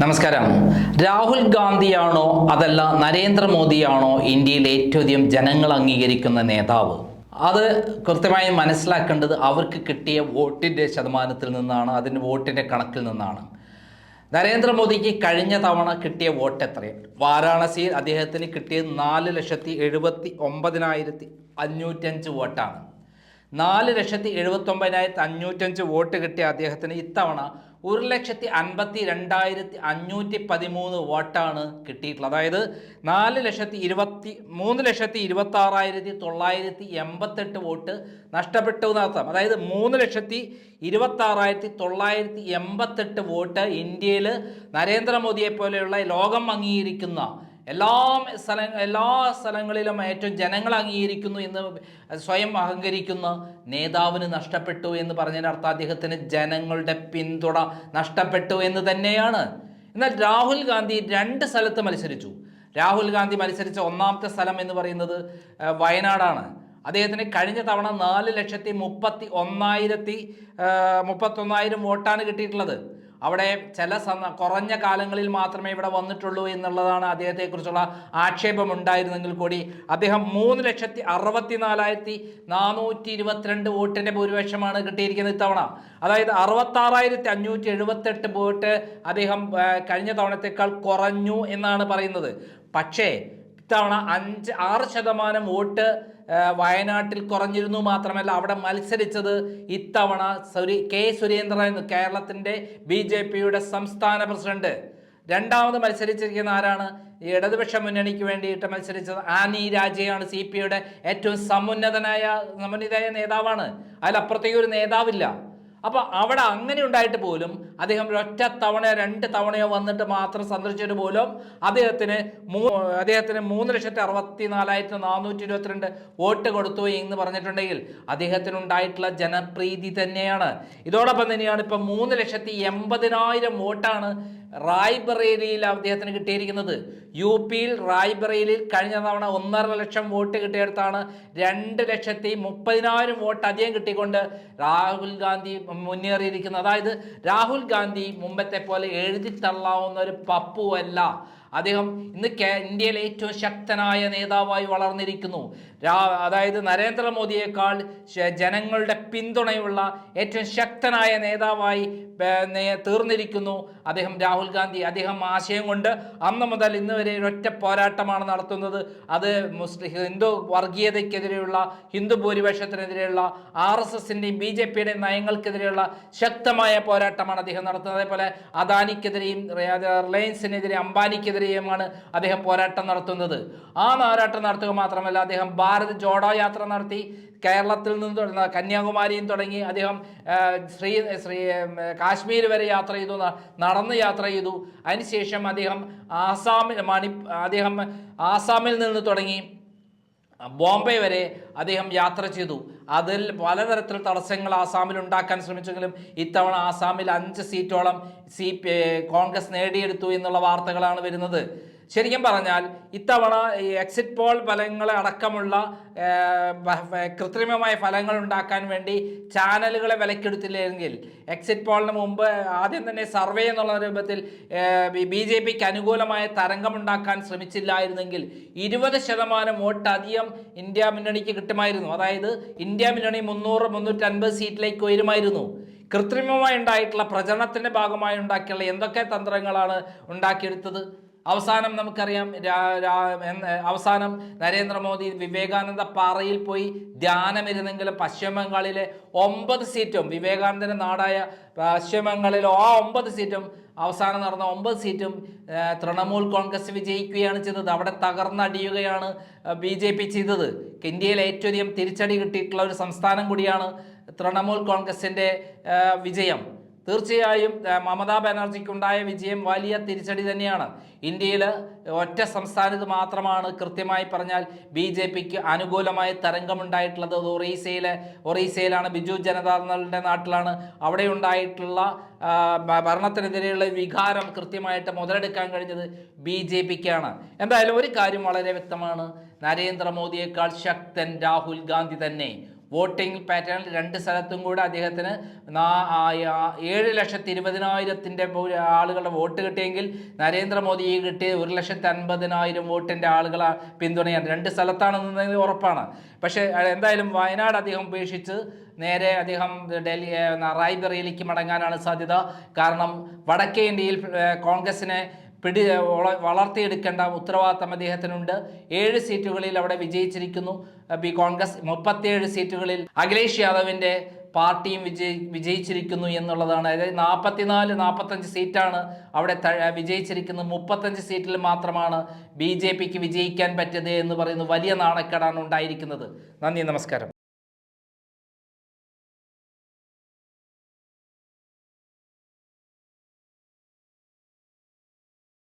നമസ്കാരം. രാഹുൽ ഗാന്ധിയാണോ അതല്ല നരേന്ദ്രമോദിയാണോ ഇന്ത്യയിൽ ഏറ്റവും അധികം ജനങ്ങൾ അംഗീകരിക്കുന്ന നേതാവ്? അത് കൃത്യമായി മനസ്സിലാക്കേണ്ടത് അവർക്ക് കിട്ടിയ വോട്ടിന്റെ ശതമാനത്തിൽ നിന്നാണ് അതിന്റെ വോട്ടിന്റെ കണക്കിൽ നിന്നാണ്. നരേന്ദ്രമോദിക്ക് കഴിഞ്ഞ തവണ കിട്ടിയ വോട്ട് എത്രയാണ് വാരാണസിയിൽ അദ്ദേഹത്തിന് കിട്ടിയത് നാല് ലക്ഷത്തി എഴുപത്തി ഒമ്പതിനായിരത്തി അഞ്ഞൂറ്റഞ്ച് വോട്ടാണ്. നാല് ലക്ഷത്തി എഴുപത്തൊമ്പതിനായിരത്തി അഞ്ഞൂറ്റഞ്ച് വോട്ട് കിട്ടിയ അദ്ദേഹത്തിന് ഇത്തവണ ഒരു ലക്ഷത്തി അൻപത്തി രണ്ടായിരത്തി അഞ്ഞൂറ്റി പതിമൂന്ന് വോട്ടാണ് കിട്ടിയിട്ടുള്ളത്. അതായത് നാല് ലക്ഷത്തി ഇരുപത്തി മൂന്ന് ലക്ഷത്തി ഇരുപത്തി ആറായിരത്തി തൊള്ളായിരത്തി എൺപത്തെട്ട് വോട്ട് നഷ്ടപ്പെട്ടു എന്നർത്ഥം. അതായത് മൂന്ന് ലക്ഷത്തി ഇരുപത്തി ആറായിരത്തി തൊള്ളായിരത്തി എൺപത്തെട്ട് വോട്ട് ഇന്ത്യയിൽ നരേന്ദ്രമോദിയെ പോലെയുള്ള ലോകം അംഗീകരിക്കുന്ന എല്ലാ സ്ഥല എല്ലാ സ്ഥലങ്ങളിലും ഏറ്റവും ജനങ്ങൾ അംഗീകരിക്കുന്നു എന്ന് സ്വയം അഹങ്കരിക്കുന്ന നേതാവിന് നഷ്ടപ്പെട്ടു എന്ന് പറഞ്ഞതിന്റെ അർത്ഥം അദ്ദേഹത്തിന് ജനങ്ങളുടെ പിന്തുണ നഷ്ടപ്പെട്ടു എന്ന് തന്നെയാണ്. എന്നാൽ രാഹുൽ ഗാന്ധി രണ്ട് സ്ഥലത്ത് മത്സരിച്ചു. രാഹുൽ ഗാന്ധി മത്സരിച്ച ഒന്നാമത്തെ സ്ഥലം എന്ന് പറയുന്നത് വയനാടാണ്. അദ്ദേഹത്തിന് കഴിഞ്ഞ തവണ നാല് ലക്ഷത്തി മുപ്പത്തി ഒന്നായിരത്തി മുപ്പത്തൊന്നായിരം വോട്ടാണ് കിട്ടിയിട്ടുള്ളത്. അവിടെ ചില കുറഞ്ഞ കാലങ്ങളിൽ മാത്രമേ ഇവിടെ വന്നിട്ടുള്ളൂ എന്നുള്ളതാണ് അദ്ദേഹത്തെക്കുറിച്ചുള്ള ആക്ഷേപമുണ്ടായിരുന്നെങ്കിൽ കൂടി. അദ്ദേഹം മൂന്ന് ലക്ഷത്തി അറുപത്തി നാലായിരത്തി നാനൂറ്റി ഇരുപത്തിരണ്ട് വോട്ടിന്റെ ഭൂരിപക്ഷമാണ് കിട്ടിയിരിക്കുന്നത് ഇത്തവണ. അതായത് അറുപത്താറായിരത്തി അഞ്ഞൂറ്റി എഴുപത്തെട്ട് വോട്ട് അദ്ദേഹം കഴിഞ്ഞ തവണത്തേക്കാൾ കുറഞ്ഞു എന്നാണ് പറയുന്നത്. പക്ഷേ ഇത്തവണ അഞ്ച് ആറ് ശതമാനം വോട്ട് വയനാട്ടിൽ കുറഞ്ഞിരുന്നു മാത്രമല്ല അവിടെ മത്സരിച്ചത് ഇത്തവണ സുരി കെ സുരേന്ദ്രൻ കേരളത്തിന്റെ ബി ജെ പിയുടെ സംസ്ഥാന പ്രസിഡന്റ്. രണ്ടാമത് മത്സരിച്ചിരിക്കുന്ന ആരാണ്? ഇടതുപക്ഷ മുന്നണിക്ക് വേണ്ടിയിട്ട് മത്സരിച്ചത് ആനി രാജയാണ് സി പി ഐയുടെ ഏറ്റവും സമുന്നതനായ സമുന്നതനായ നേതാവാണ്. അതിലപ്പുറത്തേക്ക് ഒരു നേതാവില്ല. അപ്പോൾ അവിടെ അങ്ങനെ ഉണ്ടായിട്ട് പോലും അദ്ദേഹം ഒറ്റ തവണയോ രണ്ട് തവണയോ വന്നിട്ട് മാത്രം സന്ദർശിച്ചിട്ട് പോലും അദ്ദേഹത്തിന് മൂ അദ്ദേഹത്തിന് മൂന്ന് ലക്ഷത്തി അറുപത്തി നാലായിരത്തി നാനൂറ്റി ഇരുപത്തിരണ്ട് വോട്ട് കൊടുത്തു എന്ന് പറഞ്ഞിട്ടുണ്ടെങ്കിൽ അദ്ദേഹത്തിനുണ്ടായിട്ടുള്ള ജനപ്രീതി തന്നെയാണ്. ഇതോടൊപ്പം തന്നെയാണ് ഇപ്പം മൂന്ന് ലക്ഷത്തി എൺപതിനായിരം വോട്ടാണ് റായ്ബറേലിയിൽ അദ്ദേഹത്തിന് കിട്ടിയിരിക്കുന്നത്. യു പിയിൽ റായ്ബറേലിയിൽ കഴിഞ്ഞ തവണ ഒന്നര ലക്ഷം വോട്ട് കിട്ടിയെടുത്താണ് രണ്ട് ലക്ഷത്തി മുപ്പതിനായിരം വോട്ട് അധികം കിട്ടിക്കൊണ്ട് രാഹുൽ ഗാന്ധി മുന്നേറിയിരിക്കുന്നത്. അതായത് രാഹുൽ ഗാന്ധി മുമ്പത്തെ പോലെ എഴുതി തള്ളാവുന്ന ഒരു പപ്പുവല്ല. അദ്ദേഹം ഇന്ന് ഇന്ത്യയിലെ ഏറ്റവും ശക്തനായ നേതാവായി വളർന്നിരിക്കുന്നു. അതായത് നരേന്ദ്രമോദിയേക്കാൾ ജനങ്ങളുടെ പിന്തുണയുള്ള ഏറ്റവും ശക്തനായ നേതാവായി തീർന്നിരിക്കുന്നു അദ്ദേഹം രാഹുൽ ഗാന്ധി. അദ്ദേഹം ആശയം കൊണ്ട് അന്ന് മുതൽ ഇന്ന് വരെ ഒറ്റ പോരാട്ടമാണ് നടത്തുന്നത്. അത് മുസ്ലിം ഹിന്ദു വർഗീയതയ്ക്കെതിരെയുള്ള ഹിന്ദു ഭൂരിപക്ഷത്തിനെതിരെയുള്ള ആർ എസ് എസിന്റെയും ബി ജെ പിയുടെയും നയങ്ങൾക്കെതിരെയുള്ള ശക്തമായ പോരാട്ടമാണ് അദ്ദേഹം നടത്തുന്നത്. അതേപോലെ അദാനിക്കെതിരെയും റിലയൻസിനെതിരെ അംബാനിക്കെതിരെയുമാണ് അദ്ദേഹം പോരാട്ടം നടത്തുന്നത്. ആ പോരാട്ടം നടത്തുക മാത്രമല്ല അദ്ദേഹം ഭാരത് ജോഡോ യാത്ര നടത്തി കേരളത്തിൽ നിന്ന് തുടങ്ങി കന്യാകുമാരിയും തുടങ്ങി അദ്ദേഹം ശ്രീ ശ്രീ കാശ്മീർ വരെ യാത്ര ചെയ്തു നടന്ന് യാത്ര ചെയ്തു. അതിനുശേഷം അദ്ദേഹം ആസാമിൽ മണി അദ്ദേഹം ആസാമിൽ നിന്ന് തുടങ്ങി. ബോംബെ വരെ അദ്ദേഹം യാത്ര ചെയ്തു. അതിൽ പലതരത്തിൽ തടസ്സങ്ങൾ ആസാമിൽ ഉണ്ടാക്കാൻ ശ്രമിച്ചെങ്കിലും ഇത്തവണ ആസാമിൽ അഞ്ച് സീറ്റോളം സി കോൺഗ്രസ് നേടിയെടുത്തു എന്നുള്ള വാർത്തകളാണ് വരുന്നത്. ശരിക്കും പറഞ്ഞാൽ ഇത്തവണ ഈ എക്സിറ്റ് പോൾ ഫലങ്ങൾ അടക്കമുള്ള കൃത്രിമമായ ഫലങ്ങൾ ഉണ്ടാക്കാൻ വേണ്ടി ചാനലുകളെ വിലക്കെടുത്തില്ലെങ്കിൽ എക്സിറ്റ് പോളിന് മുമ്പ് ആദ്യം തന്നെ സർവേ എന്നുള്ള രൂപത്തിൽ ബി ജെ പിക്ക് അനുകൂലമായ തരംഗമുണ്ടാക്കാൻ ശ്രമിച്ചില്ലായിരുന്നെങ്കിൽ ഇരുപത് ശതമാനം വോട്ട് അധികം ഇന്ത്യ മുന്നണിക്ക് കിട്ടുമായിരുന്നു. അതായത് ഇന്ത്യ മുന്നണി മുന്നൂറ് മുന്നൂറ്റൻപത് സീറ്റിലേക്ക് ഉയരുമായിരുന്നു. കൃത്രിമമായി ഉണ്ടായിട്ടുള്ള പ്രചരണത്തിന്റെ ഭാഗമായി ഉണ്ടാക്കിയുള്ള എന്തൊക്കെ തന്ത്രങ്ങളാണ് ഉണ്ടാക്കിയെടുത്തത്? അവസാനം നമുക്കറിയാം അവസാനം നരേന്ദ്രമോദി വിവേകാനന്ദ പാറയിൽ പോയി ധ്യാനമിരുന്നെങ്കിലും പശ്ചിമ ബംഗാളിലെ ഒമ്പത് സീറ്റും വിവേകാനന്ദന്റെ നാടായ പശ്ചിമ ബംഗാളിലെ ആ ഒമ്പത് സീറ്റും അവസാനം നടന്ന ഒമ്പത് സീറ്റും തൃണമൂൽ കോൺഗ്രസ് വിജയിക്കുകയാണ് ചെയ്തത്. അവിടെ തകർന്നടിയുകയാണ് ബി ജെ പി ചെയ്തത്. ഇന്ത്യയിൽ ഏറ്റവും അധികം തിരിച്ചടി കിട്ടിയിട്ടുള്ള ഒരു സംസ്ഥാനം കൂടിയാണ് തൃണമൂൽ കോൺഗ്രസിന്റെ വിജയം. തീർച്ചയായും മമതാ ബാനർജിക്കുണ്ടായ വിജയം വലിയ തിരിച്ചടി തന്നെയാണ്. ഇന്ത്യയിൽ ഒറ്റ സംസ്ഥാനത്ത് മാത്രമാണ് കൃത്യമായി പറഞ്ഞാൽ ബി ജെ പിക്ക് അനുകൂലമായ തരംഗമുണ്ടായിട്ടുള്ളത്. ഒറീസയിലെ ഒറീസയിലാണ് ബിജു ജനതാദളിന്റെ നാട്ടിലാണ്. അവിടെ ഉണ്ടായിട്ടുള്ള ഭരണത്തിനെതിരെയുള്ള വികാരം കൃത്യമായിട്ട് മുതലെടുക്കാൻ കഴിഞ്ഞത് ബി ജെ പിക്കാണ്. എന്തായാലും ഒരു കാര്യം വളരെ വ്യക്തമാണ്. നരേന്ദ്രമോദിയേക്കാൾ ശക്തൻ രാഹുൽ ഗാന്ധി തന്നെ. വോട്ടിംഗ് പാറ്റേണിൽ രണ്ട് സ്ഥലത്തും കൂടെ അദ്ദേഹത്തിന് ഏഴ് ലക്ഷത്തി ഇരുപതിനായിരത്തിന്റെ ആളുകളുടെ വോട്ട് കിട്ടിയെങ്കിൽ നരേന്ദ്രമോദി കിട്ടിയ ഒരു ലക്ഷത്തി അൻപതിനായിരം വോട്ടിന്റെ ആളുകളെ പിന്തുണയാണ്. രണ്ട് സ്ഥലത്താണെന്നുണ്ടെങ്കിൽ ഉറപ്പാണ്. പക്ഷേ എന്തായാലും വയനാട് അദ്ദേഹം ഉപേക്ഷിച്ച് നേരെ അദ്ദേഹം ഡൽഹി റായ്ബറേലിക്ക് മടങ്ങാനാണ് സാധ്യത. കാരണം വടക്കേ ഇന്ത്യയിൽ കോൺഗ്രസിനെ പിടി വള- വളർത്തിയെടുക്കേണ്ട ഉത്തരവാദിത്തം അദ്ദേഹത്തിനുണ്ട്. ഏഴ് സീറ്റുകളിൽ അവിടെ വിജയിച്ചിരിക്കുന്നു. ബി കോൺഗ്രസ് മുപ്പത്തിയേഴ് സീറ്റുകളിൽ അഖിലേഷ് യാദവിന്റെ പാർട്ടിയും വിജയി വിജയിച്ചിരിക്കുന്നു എന്നുള്ളതാണ്. അതായത് നാൽപ്പത്തിനാല് നാൽപ്പത്തഞ്ച് സീറ്റാണ് അവിടെ വിജയിച്ചിരിക്കുന്നത്. മുപ്പത്തഞ്ച് സീറ്റിൽ മാത്രമാണ് ബി ജെ പിക്ക് വിജയിക്കാൻ പറ്റിയത് എന്ന് പറയുന്ന വലിയ നാണക്കേടാണ് ഉണ്ടായിരിക്കുന്നത്. നന്ദി നമസ്കാരം.